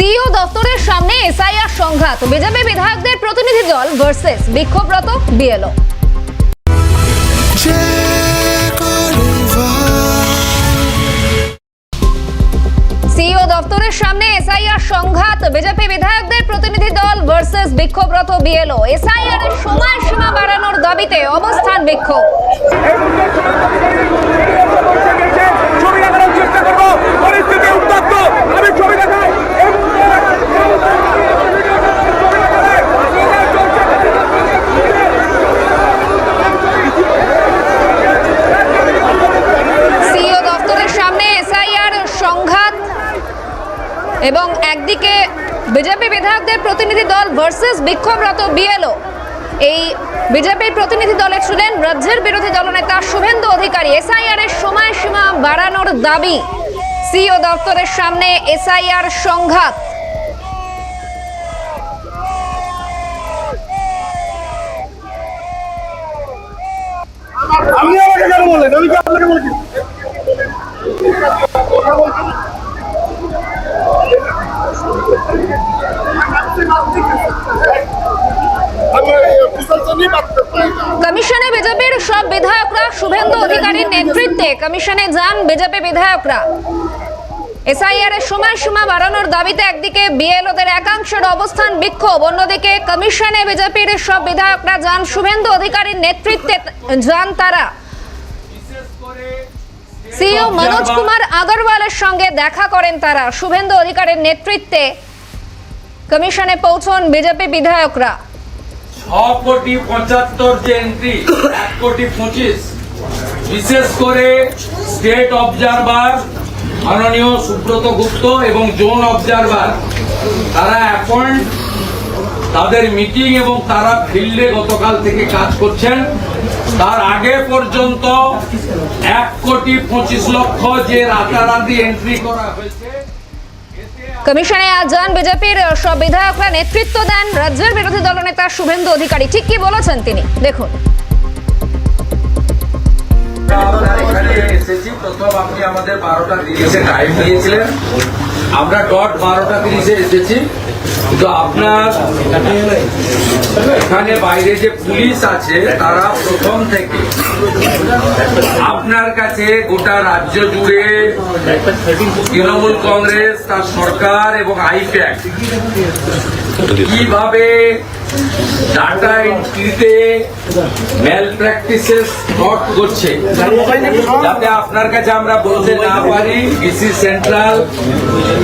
CEO দপ্তরের সামনে SIR সংঘাত। বিজেপি বিধায়কদের প্রতিনিধি দল ভার্সেস বিক্ষোভরত বিএলও। সিইও দপ্তরের সামনে এসআইআর সংঘাত। বিজেপি বিধায়কদের প্রতিনিধি দল ভার্সেস বিক্ষোভরত বিএলও। এসআইআর এর সময়সীমা বাড়ানোর দাবিতে অবস্থান বিক্ষোভ ছবি দেখানোর চেষ্টা করব পরিস্থিতি উত্তপ্ত আমি ছবি দেখাই এই মুহূর্তে সিইও দপ্তরের সামনে এসআইআর সংঘাত এবং একদিকে বিজেপি বিধায়কদের প্রতিনিধি দল ভার্সেস বিক্ষোভরত বিএলও এই বিজেপির প্রতিনিধি দলে ছিলেন রাজ্যের বিরোধী দলনেতা শুভেন্দু অধিকারী। এসআইআর এর সময়সীমা বাড়ানোর দাবি সিও দপ্তরের সামনে এসআইআর সংঘাত। আপনি আমাকে কেন বললেন? আমি কি আপনাকে বলছি আমি প্রশাসন নিয়ে বাদ করতে কমিশনে বিজেপির সব বিধায়করা শুভেন্দু অধিকারীর নেতৃত্বে কমিশনে যান বিজেপি বিধায়করা। এসআইআর এর সময়সীমা বাড়ানোর দাবিতে একদিকে বিএলওদের একাংশের অবস্থান বিক্ষোভ, অন্যদিকে কমিশনে বিজেপির সব বিধায়করা যান শুভেন্দু অধিকারীর নেতৃত্বে, যান তারা। সিইও মনোজ কুমার আগরওয়ালের সঙ্গে দেখা করেন তারা। শুভেন্দু অধিকারীর নেতৃত্বে কমিশনে পৌঁছন বিজেপি বিধায়করা। কোটি পঁচাত্তর যে এন্ট্রি এক কোটি পঁচিশ। বিশেষ করে স্টেট অবজারভার মাননীয় সুব্রত গুপ্ত এবং জোন অবজারভার তারা অ্যাপয়েন্ট তাদের মিটিং এবং তারা ফিল্ডে গতকাল থেকে কাজ করছেন। তার আগে পর্যন্ত এক কোটি পঁচিশ লক্ষ যে রাতারাতি এন্ট্রি করা হয়েছে কমিশনে আজ যান বিজেপির সব বিধায়করা নেতৃত্ব দেন রাজ্যের বিরোধী দলনেতা শুভেন্দু অধিকারী। ঠিক কি বলেছেন তিনি? দেখুন। আমরা ডট বারোটা তিরিশে এসেছি। আপনার এখানে বাইরে যে পুলিশ আছে, তারা প্রথম থেকে আপনার কাছে গোটা রাজ্য জুড়ে তৃণমূল কংগ্রেস, তার সরকার এবং আইপ্যাক কীভাবে ডাটা এন্ট্রিতে ম্যাল প্র্যাকটিসেস নট করছে? যাতে আপনার কাছে আমরা বলতে না পারি ডিসি সেন্ট্রাল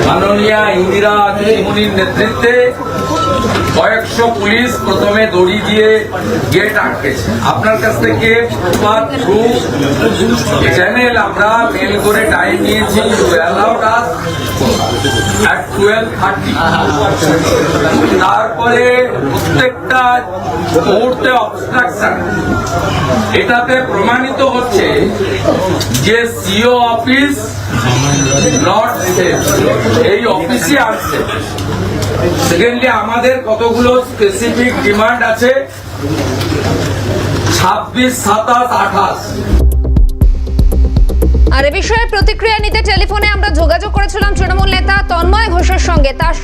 মাননীয়া ইন্দিরা আদিমুনির নেতৃত্বে কয়েকশো পুলিশ প্রথমে দড়ি দিয়ে গেট আটকেছে। আপনার কাছ থেকে চ্যানেল আমরা মেল করে টাইম নিয়েছি অ্যালাউড আস at 12:30 তারপরে প্রত্যেকটা মুহূর্তে অবস্ট্রাকশন এটাতে প্রমাণিত হচ্ছে যে সিও অফিস নট এই অফিসই আসছে সেকেন্ডলি আমাদের কতগুলো স্পেসিফিক ডিমান্ড আছে? ছাব্বিশ, সাতাশ, আঠাশ। আর এ বিষয়ে প্রতিক্রিয়া নিতে টেলিফোনে আমরা যোগাযোগ করেছিলাম তৃণমূল নেতা তন্ময় ঘোষের সঙ্গে। তার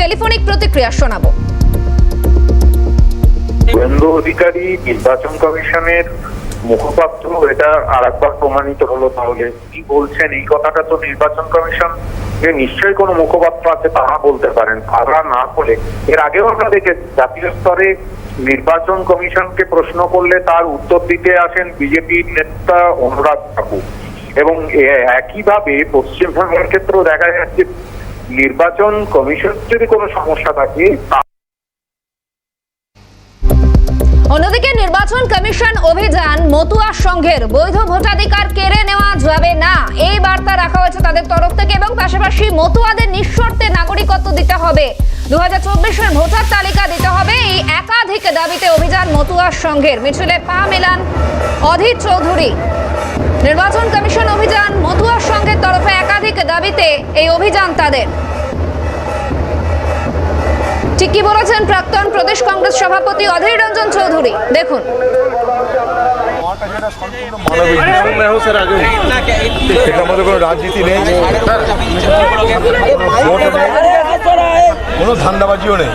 টেলিফোনিক প্রতিক্রিয়া শোনাবো। অধিকারী, নির্বাচন কমিশনের মুখপাত্র, এটা আর একবার প্রমাণিত হলো তাহলে। কি বলছেন? এই কথাটা তো নির্বাচন কমিশন, যে নিশ্চয়ই কোনো মুখপাত্র আছে তারা বলতে পারেন, তারা না বলে। এর আগেও আমরা দেখেছি, জাতীয় স্তরে নির্বাচন কমিশনকে প্রশ্ন করলে তার উত্তর দিতে আসেন বিজেপির নেতা অনুরাগ ঠাকুর। এবং একইভাবে পশ্চিমবঙ্গের ক্ষেত্রেও দেখা যাচ্ছে নির্বাচন কমিশন যদি কোনো সমস্যা থাকে অন্যদিকে নির্বাচন কমিশন অভিযান মতুয়া সংঘের বৈধ ভোটাধিকার কেড়ে নেওয়া যাবে না। এই বার্তা রাখা হয়েছে তাদের তরফ থেকে এবং পাশাপাশি মতুয়াদের নিঃশর্তে নাগরিকত্ব দিতে হবে। দু হাজার চব্বিশের ভোটার তালিকা দিতে হবে এই একাধিক দাবিতে অভিযান মতুয়া সংঘের মিছিলে পা মেলান অধীর চৌধুরী। নির্বাচন কমিশন অভিযান মতুয়া সংঘের তরফে একাধিক দাবিতে এই অভিযান তাদের ঠিক কি বলেছেন প্রাক্তন প্রদেশ কংগ্রেস সভাপতি অধীর রঞ্জন চৌধুরী দেখুন সেটা আমাদের কোনো রাজনীতি নেই কোনো ধান্দাবাজিও নেই।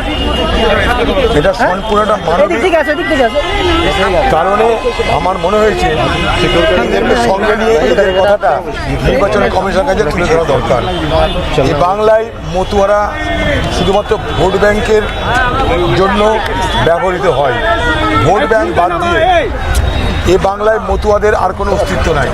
এটা সম্পূর্ণটা মানবিক। ঠিক আছে ঠিক আছে কারণে আমার মনে হয়েছে এদেরকে সঙ্গে নিয়ে এদের কথাটা নির্বাচন কমিশনের কাছে তুলে ধরা দরকার। এই বাংলায় মতুয়ারা শুধুমাত্র ভোট ব্যাংকের জন্য ব্যবহৃত হয়। ভোট ব্যাংক বাদ দিয়ে এ বাংলায় মতুয়াদের আর কোনো অস্তিত্ব নাই।